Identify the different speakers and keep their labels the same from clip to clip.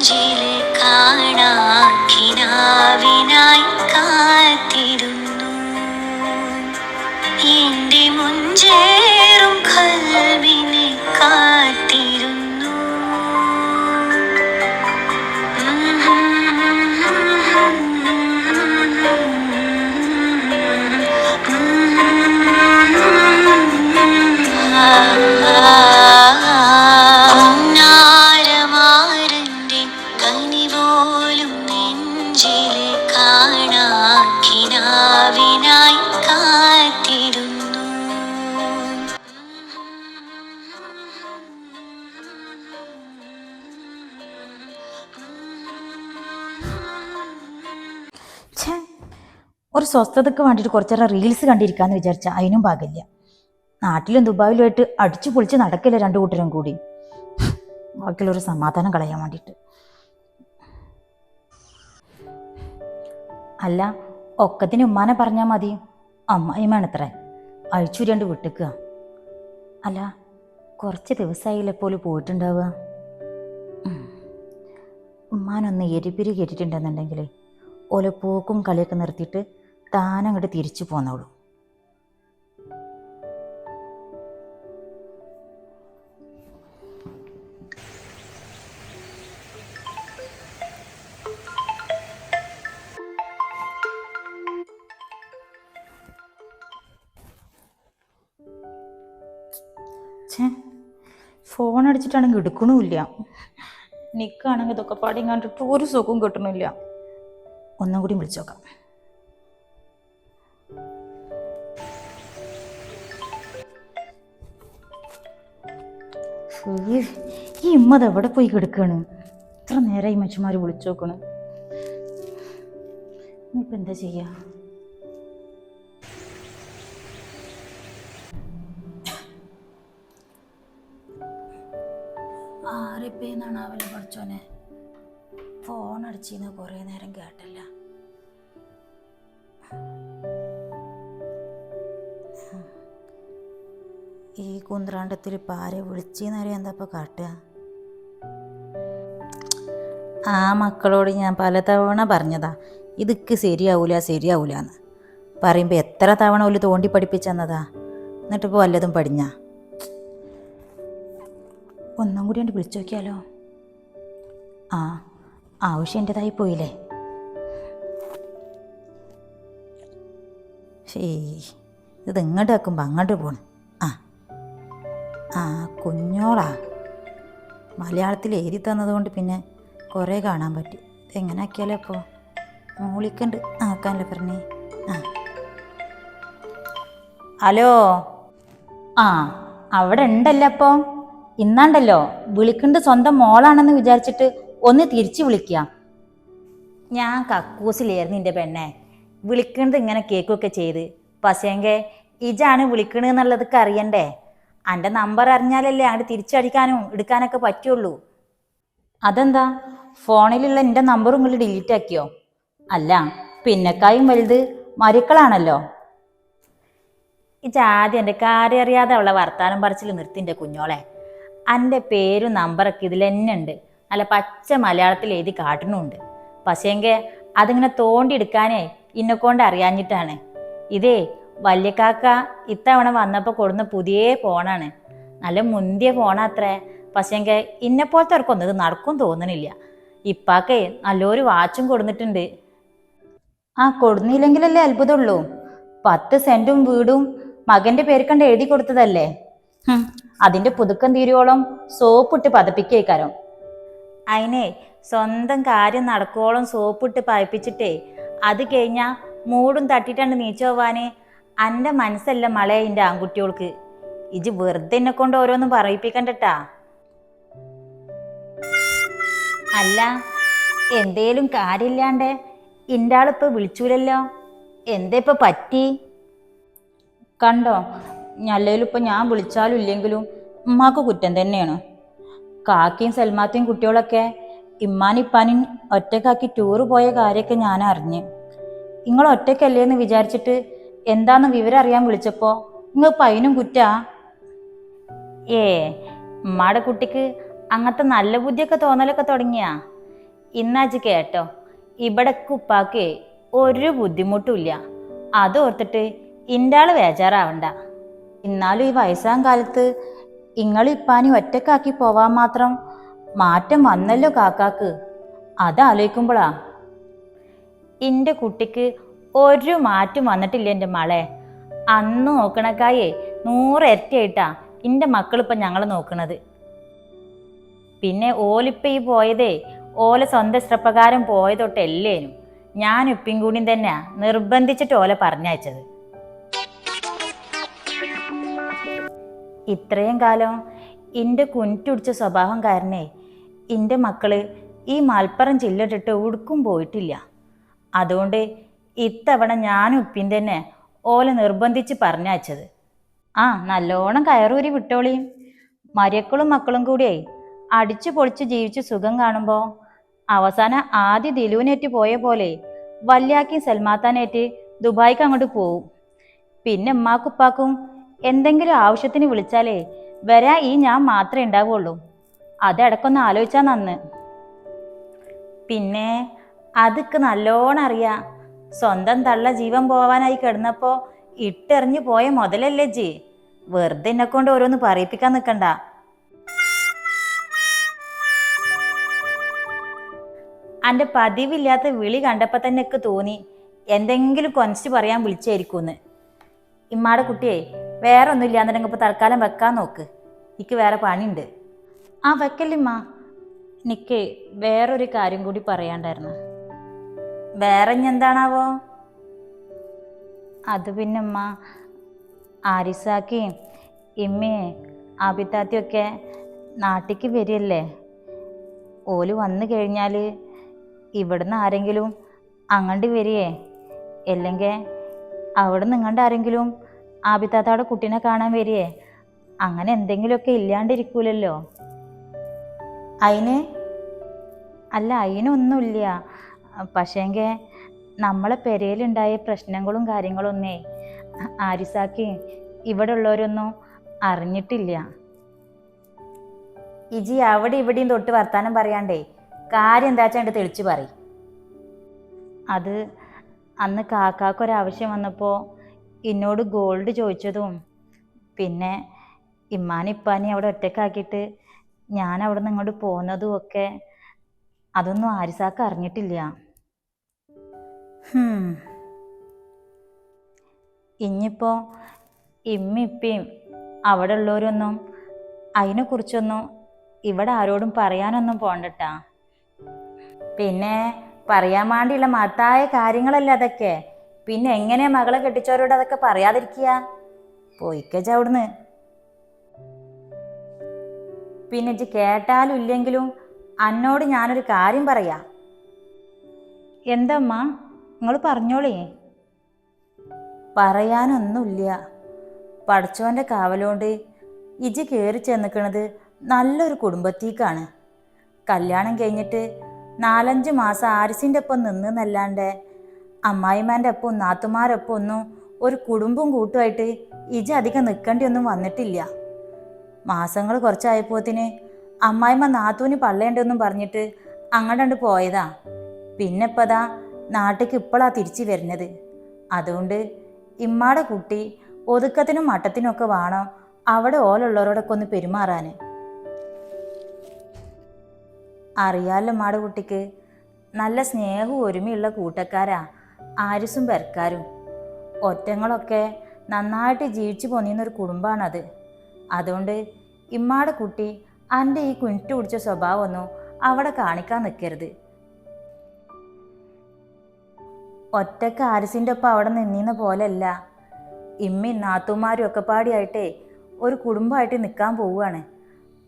Speaker 1: നെഞ്ചിൽ കാത്തിരുന്നു.
Speaker 2: എന്റെ മുഞ്ചേ ഒരു സ്വസ്ഥതയ്ക്ക് വേണ്ടിയിട്ട് കുറച്ചേറെ റീൽസ് കണ്ടിരിക്കാന്ന് വിചാരിച്ച അതിനും പാകില്ല. നാട്ടിലും ദുബായിലുമായിട്ട് അടിച്ചു പൊളിച്ച് നടക്കില്ല രണ്ടു കൂട്ടരും കൂടി. ബാക്കിയുള്ളൊരു സമാധാനം കളയാൻ വേണ്ടിയിട്ട്. അല്ല ഒക്കത്തിന് ഉമ്മാനെ പറഞ്ഞാൽ മതി. അമ്മായിമാണത്രേ അഴിച്ചുരണ്ട് വിട്ടിക്കുക. അല്ല കുറച്ച് ദിവസമായില്ലേ പോലും പോയിട്ടുണ്ടാവുക. ഉമ്മാനൊന്ന് എരിപിരി കേട്ടിട്ടുണ്ടെന്നുണ്ടെങ്കിൽ ഓലെ പോക്കും കളിയൊക്കെ നിർത്തിയിട്ട് താനങ്ങോട്ട് തിരിച്ചു പോന്നോളൂ. ഛേ ഫോൺ അടിച്ചിട്ടാണെങ്കിൽ എടുക്കണമില്ല നിൽക്കുകയാണെങ്കിൽ ഇതൊക്കെ പാടിയും കണ്ടിട്ട് ഒരു സുഖവും കിട്ടണില്ല. ഒന്നും കൂടി വിളിച്ചു ഈ ഉമ്മ എവിടെ പോയി കിടക്കാണ്? ഇത്ര ഈ മനുഷ്യന്മാർ വിളിച്ചു നോക്കണ്. ഇനിയിപ്പോൾ എന്താ ചെയ്യ? ആരിപ്പേന്നാണ് അവനെ പഠിച്ചോനെ. ഫോൺ അടിച്ചിന്ന് കുറേ നേരം കേട്ടല്ല. ഈ കുന്ത്രാണ്ടത്തിൽ ഇപ്പം ആരെ വിളിച്ചെന്നറിയാൻ എന്താ ഇപ്പം കാട്ടുക? ആ മക്കളോട് ഞാൻ പലതവണ പറഞ്ഞതാ ഇതൊക്കെ ശരിയാവൂല ശരിയാവൂല എന്ന് പറയുമ്പോൾ എത്ര തവണ ഒരു തോണ്ടി പഠിപ്പിച്ചെന്നതാ? എന്നിട്ടിപ്പോൾ വല്ലതും പടിഞ്ഞ ഒന്നും കൂടി ഉണ്ട് വിളിച്ചു നോക്കിയാലോ? ആ ആവശ്യം എന്റെതായി പോയില്ലേ? ഷേ ഇത് ഇങ്ങോട്ട് വെക്കുമ്പോൾ അങ്ങോട്ട് പോണ്. ആ കുഞ്ഞോളാ. മലയാളത്തിൽ എഴുതി തന്നതുകൊണ്ട് പിന്നെ കുറേ കാണാൻ പറ്റി. എങ്ങനെ ആക്കിയാലേ അപ്പോൾ മൂളിക്കണ്ട് ആക്കാനല്ലേ പറഞ്ഞേ? ആ. ഹലോ? ആ അവിടെ ഉണ്ടല്ലോ അപ്പോൾ ഇന്നാണ്ടല്ലോ. വിളിക്കണ്ട് സ്വന്തം മോളാണെന്ന് വിചാരിച്ചിട്ട് ഒന്ന് തിരിച്ചു വിളിക്കുക ഞാൻ കക്കൂസിലായിരുന്നു എന്റെ പെണ്ണെ. വിളിക്കണത് ഇങ്ങനെ കേൾക്കുകയൊക്കെ ചെയ്ത്. പക്ഷേങ്കെ ഇജാണ് വിളിക്കണെന്നുള്ളതൊക്കെ അറിയണ്ടേ? എന്റെ നമ്പർ അറിഞ്ഞാലല്ലേ അങ്ങോട്ട് തിരിച്ചടിക്കാനും എടുക്കാനൊക്കെ പറ്റുള്ളൂ. അതെന്താ? ഫോണിലുള്ള എന്റെ നമ്പറും നിങ്ങൾ ഡിലീറ്റ് ആക്കിയോ? അല്ല പിന്നെക്കായും വലുത് മരുക്കളാണല്ലോ. ഇജാദ്യം എന്റെ കാര്യം അറിയാതെ അവളെ വർത്താനം പറച്ചിൽ നിർത്തിന്റെ കുഞ്ഞോളെ. എന്റെ പേരും നമ്പറൊക്കെ ഇതിൽ തന്നെ ഉണ്ട്. നല്ല പച്ച മലയാളത്തിൽ എഴുതി കാട്ടണുണ്ട്. പക്ഷേങ്കിൽ അതിങ്ങനെ തോണ്ടിയെടുക്കാനേ ഇന്നെക്കൊണ്ട് അറിയാഞ്ഞിട്ടാണ്. ഇതേ വല്യക്കാക്ക ഇത്തവണ വന്നപ്പോൾ കൊടുന്ന പുതിയ ഫോണാണ്. നല്ല മുന്തിയ ഫോണാത്രേ. പക്ഷേങ്കിൽ ഇന്നെപ്പോലത്തെ അവർക്കൊന്നും ഇത് നടക്കും തോന്നണില്ല. ഇപ്പാക്കേ നല്ലൊരു വാച്ചും കൊടുന്നിട്ടുണ്ട്. ആ കൊടുന്നില്ലെങ്കിലല്ലേ അത്ഭുതമുള്ളൂ പത്ത് സെന്റും വീടും മകന്റെ പേര് കണ്ട് എഴുതി കൊടുത്തതല്ലേ? അതിന്റെ പുതുക്കം തീരുവോളം സോപ്പിട്ട് പതപ്പിക്കേക്കാരം. അതിനെ സ്വന്തം കാര്യം നടക്കുവോളം സോപ്പിട്ട് പതിപ്പിച്ചിട്ടേ അത് കഴിഞ്ഞാൽ മൂടും തട്ടിട്ടാണ്ട് നീച്ചു പോവാന് എന്റെ മനസ്സല്ല മളയെ എന്റെ ആൺകുട്ടികൾക്ക്. ഇജ് വെറുതെ എന്നെ കൊണ്ട് ഓരോന്നും പറയിപ്പിക്കണ്ടട്ടാ. അല്ല എന്തേലും കാര്യമില്ലാണ്ട് എന്റെ ആളിപ്പോൾ വിളിച്ചൂലല്ലോ? എന്താ ഇപ്പൊ പറ്റി? കണ്ടോ ഞല്ലേലും ഇപ്പൊ ഞാൻ വിളിച്ചാലും ഇല്ലെങ്കിലും ഉമ്മാക്ക് കുറ്റം തന്നെയാണ്. കാക്കയും സൽമാത്തയും കുട്ടികളൊക്കെ ഇമ്മാനിപ്പാനും ഒറ്റക്കാക്കി ടൂറ് പോയ കാര്യമൊക്കെ ഞാൻ അറിഞ്ഞ് നിങ്ങൾ ഒറ്റയ്ക്കല്ലേ എന്ന് വിചാരിച്ചിട്ട് എന്താന്ന് വിവരം അറിയാൻ വിളിച്ചപ്പോ നിങ്ങൾ പൈനും കുറ്റാ. ഏ ഉമ്മാടെ കുട്ടിക്ക് അങ്ങനത്തെ നല്ല ബുദ്ധിയൊക്കെ തോന്നലൊക്കെ തുടങ്ങിയാ? ഇന്നാച്ച് കേട്ടോ ഇവിടെ ഉപ്പാക്ക് ഒരു ബുദ്ധിമുട്ടുമില്ല അത് ഓർത്തിട്ട് ഇന്റാൾ ബേജാറാവണ്ട. എന്നാലും ഈ വയസ്സാം കാലത്ത് ഇങ്ങളിപ്പാനി ഒറ്റക്കാക്കി പോവാൻ മാത്രം മാറ്റം വന്നല്ലോ കാക്കാക്ക്. അതാലോചിക്കുമ്പോഴാ എന്റെ കുട്ടിക്ക് ഒരു മാറ്റം വന്നിട്ടില്ല എന്റെ മളെ അന്ന് നോക്കണക്കായേ നൂറ് ഇരട്ടിയായിട്ടാ എന്റെ മക്കളിപ്പം ഞങ്ങൾ നോക്കണത്. പിന്നെ ഓലിപ്പീ പോയതേ ഓല സ്വന്തം ഇഷ്ടപ്രകാരം പോയതൊട്ടല്ലേനും. ഞാൻ ഉപ്പിൻ കൂടിയും തന്നെയാ നിർബന്ധിച്ചിട്ട് ഓല പറഞ്ഞയച്ചത്. ഇത്രയും കാലം എന്റെ കുഞ്ഞിടിച്ച സ്വഭാവം കാരണേ എന്റെ മക്കൾ ഈ മൽപ്പറം ചില്ലിട്ടിട്ട് ഉടുക്കും പോയിട്ടില്ല. അതുകൊണ്ട് ഇത്തവണ ഞാൻ ഉപ്പിൻ തന്നെ ഓല നിർബന്ധിച്ച് പറഞ്ഞയച്ചത് ആ നല്ലോണം കയറൂരി വിട്ടോളിയും മരക്കളും മക്കളും കൂടിയേ അടിച്ചു പൊളിച്ച് ജീവിച്ച് സുഖം കാണുമ്പോൾ അവസാനം ആദ്യ ദിലുവിനേറ്റ് പോയ പോലെ വല്യാക്കി സൽമാത്താനേറ്റ് ദുബായിക്ക് അങ്ങോട്ട് പോവും. പിന്നെ ഉമ്മാക്കുപ്പാക്കും എന്തെങ്കിലും ആവശ്യത്തിന് വിളിച്ചാലേ വരാ ഈ ഞാൻ മാത്രമേ ഉണ്ടാവുള്ളൂ. അതടക്കൊന്ന് ആലോചിച്ചാ നന്ന്. പിന്നെ അതൊക്കെ നല്ലോണം അറിയാം. സ്വന്തം തള്ള ജീവൻ പോവാനായി കിടന്നപ്പോ ഇട്ടെറിഞ്ഞു പോയ മുതലല്ലേ ജി? വെറുതെ എന്നെ കൊണ്ട് ഓരോന്ന് പറയിപ്പിക്കാൻ നിൽക്കണ്ട അന്റെ പതിവില്ലാത്ത വിളി കണ്ടപ്പോ തന്നെ എനിക്ക് തോന്നി എന്തെങ്കിലും കൊനച്ച് പറയാൻ വിളിച്ചായിരിക്കുമെന്ന്. ഇമ്മാടെ കുട്ടിയെ വേറെ ഒന്നും ഇല്ലാന്നുണ്ടെങ്കിൽ ഇപ്പോൾ തൽക്കാലം വെക്കാൻ നോക്ക്. എനിക്ക് വേറെ പണിയുണ്ട്. ആ വെക്കല്ലിമ്മ. നിക്ക് വേറൊരു കാര്യം കൂടി പറയാണ്ടായിരുന്നു. വേറെ എന്താണാവോ? അത് പിന്നെ അമ്മ ആരിസാക്കിയും ഇമ്മയെ ആബിത്താത്തിയൊക്കെ നാട്ടിക്ക് വരികയല്ലേ ഓൽ വന്നു കഴിഞ്ഞാൽ ഇവിടുന്ന് ആരെങ്കിലും അങ്ങോട്ട് വരികയെ അല്ലെങ്കിൽ അവിടെ നിങ്ങളുടെ ആരെങ്കിലും ആബിത്താത്തയുടെ കുട്ടീനെ കാണാൻ വരികയെ അങ്ങനെ എന്തെങ്കിലുമൊക്കെ ഇല്ലാണ്ടിരിക്കൂലല്ലോ? അതിന് അല്ല അതിനൊന്നുമില്ല പക്ഷേങ്കിൽ നമ്മളെ പെരയിലുണ്ടായ പ്രശ്നങ്ങളും കാര്യങ്ങളും ഒന്നേ ആരിസാക്കി ഇവിടെ ഉള്ളവരൊന്നും അറിഞ്ഞിട്ടില്ല. ഇജി അവിടെ ഇവിടെയും തൊട്ട് വർത്താനം പറയാണ്ടേ? കാര്യം എന്താ വെച്ചാൽ തെളിച്ച് പറ അത് അന്ന് കാക്കാക്കൊരാവശ്യം വന്നപ്പോൾ എന്നോട് ഗോൾഡ് ചോദിച്ചതും പിന്നെ ഇമ്മാനിപ്പാനി അവിടെ ഒറ്റക്കാക്കിയിട്ട് ഞാൻ അവിടെ നിന്ന് ഇങ്ങോട്ട് പോകുന്നതും ഒക്കെ അതൊന്നും ആരിസാക്ക് അറിഞ്ഞിട്ടില്ല. ഇനിയിപ്പോൾ ഇമ്മിപ്പിയും അവിടെ ഉള്ളവരൊന്നും അതിനെക്കുറിച്ചൊന്നും ഇവിടെ ആരോടും പറയാനൊന്നും പോണ്ടട്ടാ. പിന്നെ പറയാൻ വേണ്ടിയുള്ള മഹത്തായ കാര്യങ്ങളല്ലേ അതൊക്കെ. പിന്നെ എങ്ങനെ മകളെ കെട്ടിച്ചവരോട് അതൊക്കെ പറയാതിരിക്കുക? പോയിക്കച്ച അവിടുന്ന്. പിന്നെ ഇജ്ജ് കേട്ടാലും ഇല്ലെങ്കിലും അന്നോട് ഞാനൊരു കാര്യം പറയാം. എന്തമ്മ നിങ്ങൾ പറഞ്ഞോളേ. പറയാനൊന്നുമില്ല. പഠിച്ചവന്റെ കാവലോണ്ട് ഇജ് കയറി ചെന്നിക്കണത് നല്ലൊരു കുടുംബത്തേക്കാണ്. കല്യാണം കഴിഞ്ഞിട്ട് നാലഞ്ച് മാസം ആരിസിന്റെ ഒപ്പം നിന്നല്ലാണ്ട് അമ്മായിമാന്റെ ഒപ്പം നാത്തുമാരൊപ്പം ഒന്നും ഒരു കുടുംബം കൂട്ടുമായിട്ട് ഇജ് അധികം നിൽക്കേണ്ടിയൊന്നും വന്നിട്ടില്ല. മാസങ്ങൾ കുറച്ചായപ്പോത്തിന് അമ്മായിമ്മ നാത്തൂന് പള്ളേണ്ടെന്നും പറഞ്ഞിട്ട് അങ്ങോട്ട് പോയതാ. പിന്നെ ഇപ്പതാ നാട്ടിക്ക് ഇപ്പോഴാണ് തിരിച്ചു വരുന്നത്. അതുകൊണ്ട് ഇമ്മാടെ കുട്ടി ഒതുക്കത്തിനും മട്ടത്തിനൊക്കെ വേണം അവിടെ ഓലുള്ളവരോടൊക്കെ ഒന്ന് പെരുമാറാൻ അറിയാലോ മാട കുട്ടിക്ക്. നല്ല സ്നേഹവും ഒരുമയുള്ള കൂട്ടക്കാരാ ആരിസും പെരക്കാരും. ഒറ്റങ്ങളൊക്കെ നന്നായിട്ട് ജീവിച്ചു പോന്നിരുന്നൊരു കുടുംബമാണത് അതുകൊണ്ട് ഇമ്മാടെ കുട്ടി എന്റെ ഈ കുഞ്ഞിട്ട് പിടിച്ച സ്വഭാവമൊന്നും അവിടെ കാണിക്കാൻ നിൽക്കരുത് ഒറ്റയ്ക്ക് ആരിസിന്റെ ഒപ്പം അവിടെ നിന്നീന്ന പോലെയല്ല. ഇമ്മയും നാത്തുമാരും ഒക്കെ പാടിയായിട്ടേ ഒരു കുടുംബമായിട്ട് നിൽക്കാൻ പോവുകയാണ്.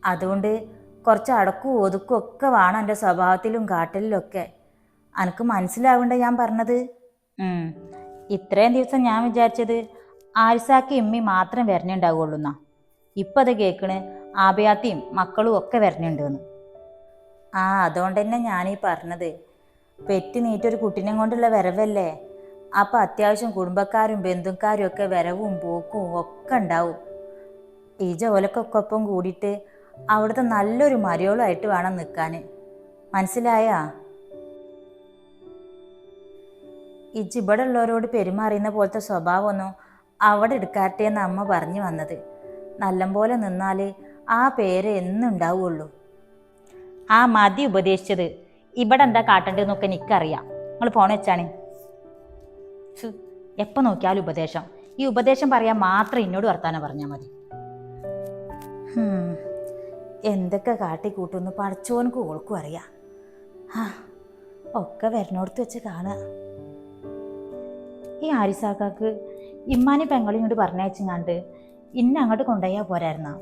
Speaker 2: അതുകൊണ്ട് കുറച്ച് അടക്കും ഒതുക്കും ഒക്കെ വേണം എന്റെ സ്വഭാവത്തിലും കാട്ടലിലൊക്കെ അനക്ക് മനസ്സിലാവണ്ട ഞാൻ പറഞ്ഞത്. ഇത്രയും ദിവസം ഞാൻ വിചാരിച്ചത് ആരിസാക്കി ഇമ്മി മാത്രം വരണുണ്ടാവുള്ളൂ എന്നാ ഇപ്പം അത് കേൾക്കണ് ആബയാത്തിയും മക്കളും ഒക്കെ വരണുണ്ടെന്ന് ആ അതുകൊണ്ട് തന്നെ ഞാനീ പറഞ്ഞത്. പെറ്റി നീറ്റൊരു കുട്ടിനെ കൊണ്ടുള്ള വരവല്ലേ? അപ്പം അത്യാവശ്യം കുടുംബക്കാരും ബന്ധുക്കാരും ഒക്കെ വരവും പോക്കും ഒക്കെ ഉണ്ടാവും. ഈ ജോലക്കൊപ്പം കൂടിയിട്ട് അവിടുത്തെ നല്ലൊരു മരയോളമായിട്ട് വേണം നിൽക്കാൻ മനസ്സിലായാ? ഇജ്ജ് ഇവിടെ ഉള്ളവരോട് പെരുമാറിയുന്ന പോലത്തെ സ്വഭാവമൊന്നും അവിടെ എടുക്കാട്ടെ എന്ന് അമ്മ പറഞ്ഞു വന്നത്. നല്ലപോലെ നിന്നാൽ ആ പേര് എന്നുണ്ടാവുള്ളൂ. ആ മതി ഉപദേശിച്ചത്. ഇവിടെ എന്താ കാട്ടേണ്ടതെന്നൊക്കെ എനിക്കറിയാം. നിങ്ങൾ ഫോൺ വെച്ചാണ്. എപ്പോൾ നോക്കിയാലും ഉപദേശം. ഈ ഉപദേശം പറയാൻ മാത്രം എന്നോട് വർത്താനം പറഞ്ഞാൽ മതി. എന്തൊക്കെ കാട്ടിക്കൂട്ടുമെന്ന് പഠിച്ചോനക്ക് ഓൾക്കും അറിയാം. ഒക്കെ വരണോടത്ത് വെച്ച് കാണുക. ഈ ആരിസാക്കാക്ക് ഇമ്മാനി പെങ്ങളി ഇങ്ങോട്ട് പറഞ്ഞയച്ചങ്ങാണ്ട് ഇന്ന അങ്ങോട്ട് കൊണ്ടുപോയാൽ പോരായിരുന്ന?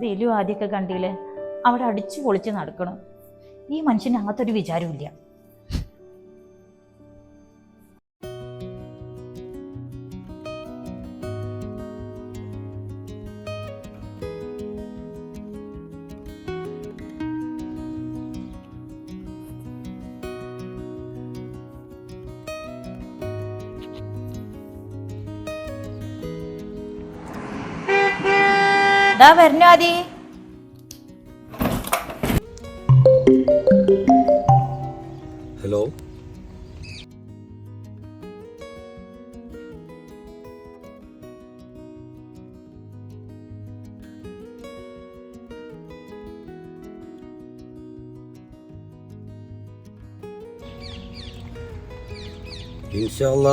Speaker 2: ദിലു ആദ്യമൊക്കെ കണ്ടില്ലേ അവിടെ അടിച്ചു പൊളിച്ച് നടക്കണം. ഈ മനുഷ്യന് അങ്ങനത്തെ ഒരു വിചാരമില്ല ഇതാ വരണോ ആദി.
Speaker 3: ഇൻഷാല്ല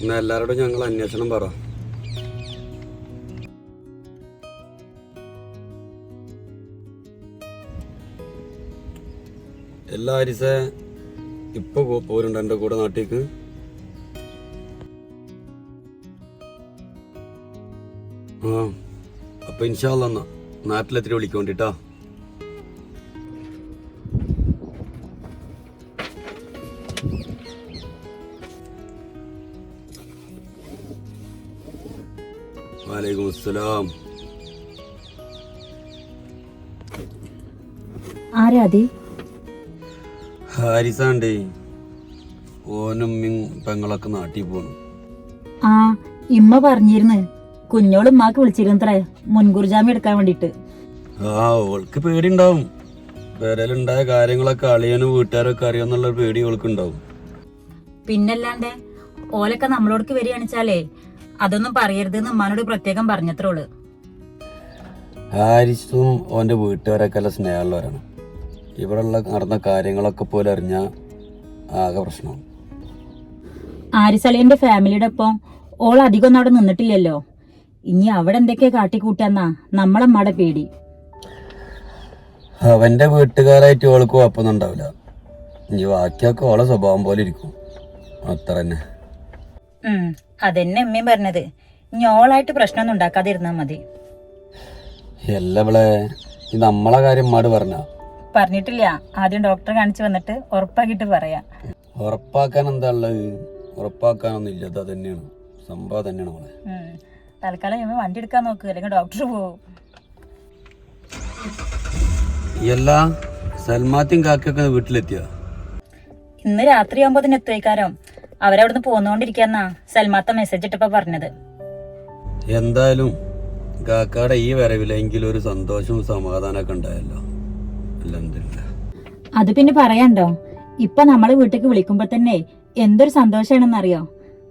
Speaker 3: ഇന്ന് എല്ലാവരോടും ഞങ്ങൾ അന്വേഷണം പറ. എല്ലാ അരിസ ഇപ്പൊ പോരുണ്ട് എന്റെ കൂടെ നാട്ടിലേക്ക് ആ അപ്പൊ ഇൻഷാല്ല എന്നാ നാട്ടിലെത്തിരി വിളിക്കോണ്ടിട്ടാ. അസ്സലാം
Speaker 2: ആരാ ആദി
Speaker 3: ഹാരിസാണ്ടേ ഓനും പെങ്ങളൊക്കെ നാട്ടിൽ പോണു.
Speaker 2: ആ ഇമ്മ പറഞ്ഞിരുന്നു കുഞ്ഞോളും ഉമ്മാക്ക് വിളിച്ചിരുന്നത്രേ മുൻകൂർ ജാമ്യം എടുക്കാൻ വേണ്ടിട്ട്
Speaker 3: ആ ഓൾക്ക് പേടിണ്ടാവും. പേരയിലുണ്ടായ കാര്യങ്ങളൊക്കെ അളിയനും വീട്ടുകാരൊക്കെ അറിയാന്നുള്ള പേടി ഓൾക്ക് ഉണ്ടാവും
Speaker 2: പിന്നല്ലാണ്ട് ഓലൊക്കെ നമ്മളോടക്ക് വരികയാണെച്ചാലേ അതൊന്നും പറയരുതെന്ന് ഉമ്മാനോട് പ്രത്യേകം പറഞ്ഞത്രോൾ
Speaker 3: ഹാരിസും ഓന്റെ വീട്ടുകാരൊക്കെ നല്ല സ്നേഹമുള്ളവരാണ്. ഇവിടെയുള്ള നടന്ന കാര്യങ്ങളൊക്കെ പോലെ അറിഞ്ഞ ആകെ പ്രശ്നമാണ്.
Speaker 2: ആരിസളിയന്റെ ഫാമിലിയുടെ ഒപ്പം ഓൾ അധികം ഒന്നും അവിടെ നിന്നിട്ടില്ലല്ലോ. ഇനി അവിടെ എന്തൊക്കെയാ കാട്ടിക്കൂട്ടാന്നാ മട പേടി.
Speaker 3: അവന്റെ വീട്ടുകാരായിട്ട് ഓൾക്ക് കുഴപ്പമൊന്നും ഉണ്ടാവില്ല. ഇനി ബാക്കിയൊക്കെ ഓളെ സ്വഭാവം പോലെ ഇരിക്കും. അത്ര തന്നെ
Speaker 2: അതെന്നെ അമ്മയും പറഞ്ഞത്. ഞോളായിട്ട് പ്രശ്നമൊന്നും ഉണ്ടാക്കാതിരുന്നാ മതി.
Speaker 3: എല്ലവളെ നമ്മളെ കാര്യം മാട് പറഞ്ഞ?
Speaker 2: പറഞ്ഞിട്ടില്ല. ആദ്യം ഡോക്ടറെ കാണിച്ചു വന്നിട്ട് ഉറപ്പാക്കിട്ട് പറയാ.
Speaker 3: ഉറപ്പാക്കാൻ എന്താ ഉള്ളത്? ഉറപ്പാക്കാനൊന്നും ഇല്ല അത് തന്നെയാണ് സംഭവം തന്നെയാണ് മോളെ.
Speaker 2: തൽക്കാലം ഇമ്മ വണ്ടി എടുക്കാൻ നോക്ക് അല്ലെങ്കിൽ ഡോക്ടർ പോവും.
Speaker 3: എല്ലാ സൽമാത്തിയും കാക്കൊക്കെ വീട്ടിലെത്തിയ?
Speaker 2: ഇന്ന് രാത്രി ആകുമ്പോ തന്നെ എത്തുവയ്ക്കാരം. അവരവിടുന്ന് പോന്നുകൊണ്ടിരിക്കാന്നാ സൽമാത്ത മെസ്സേജ് ഇട്ടപ്പോ പറഞ്ഞത്.
Speaker 3: എന്തായാലും കാക്കയുടെ ഈ വരവിലെങ്കിലും ഒരു സന്തോഷവും സമാധാനമൊക്കെ ഉണ്ടായല്ലോ.
Speaker 2: അത് പിന്നെ പറയണ്ടോ? ഇപ്പൊ നമ്മളെ വീട്ടിലേക്ക് വിളിക്കുമ്പോ തന്നെ എന്തൊരു സന്തോഷാണെന്നറിയോ?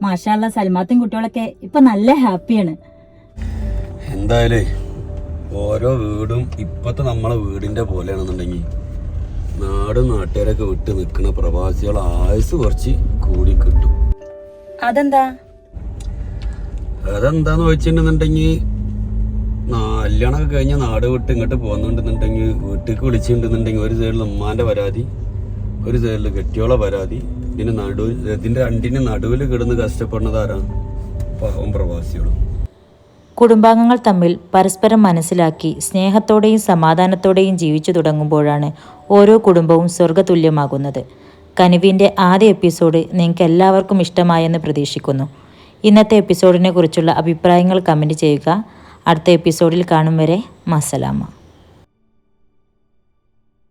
Speaker 2: മാഷാല്ല സൽമാത്തും കുട്ടികളൊക്കെ ഇപ്പൊ നല്ല ഹാപ്പിയാണ്.
Speaker 3: എന്തായാലേ ഓരോ വീടും ഇപ്പത്തെ നമ്മളെ വീടിന്റെ പോലെയാണെന്നുണ്ടെങ്കിൽ നാടും നാട്ടുകാരൊക്കെ വിട്ട് നിൽക്കുന്ന പ്രവാസികൾ ആയുസ് കുറച്ച് കൂടി കിട്ടും.
Speaker 2: അതെന്താ?
Speaker 3: അതെന്താന്ന് വെച്ചിട്ടുണ്ടെന്നുണ്ടെങ്കിൽ കല്യാണമൊക്കെ കഴിഞ്ഞ നാട് വിട്ട് ഇങ്ങോട്ട് പോകുന്നുണ്ടെന്നുണ്ടെങ്കിൽ വീട്ടിലേക്ക് വിളിച്ചിട്ടുണ്ടെന്നുണ്ടെങ്കിൽ ഒരു സൈഡിൽ ഉമ്മാന്റെ പരാതി ഒരു സൈഡിൽ കെട്ടിയോളെ പരാതി. ഇതിന് നടുവിൽ ഇതിന്റെ രണ്ടിന് നടുവിൽ കിടന്ന് കഷ്ടപ്പെടുന്നത് ആരാ? പാവം പ്രവാസികളും.
Speaker 2: കുടുംബാംഗങ്ങൾ തമ്മിൽ പരസ്പരം മനസ്സിലാക്കി സ്നേഹത്തോടെയും സമാധാനത്തോടെയും ജീവിച്ചു തുടങ്ങുമ്പോഴാണ് ഓരോ കുടുംബവും സ്വർഗതുല്യമാകുന്നത് കനിവിന്റെ ആദ്യ എപ്പിസോഡ് നിങ്ങൾക്ക് എല്ലാവർക്കും ഇഷ്ടമായെന്ന് പ്രതീക്ഷിക്കുന്നു. ഇന്നത്തെ എപ്പിസോഡിനെ കുറിച്ചുള്ള അഭിപ്രായങ്ങൾ കമന്റ് ചെയ്യുക. അടുത്ത എപ്പിസോഡിൽ കാണും വരെ മസലാമ.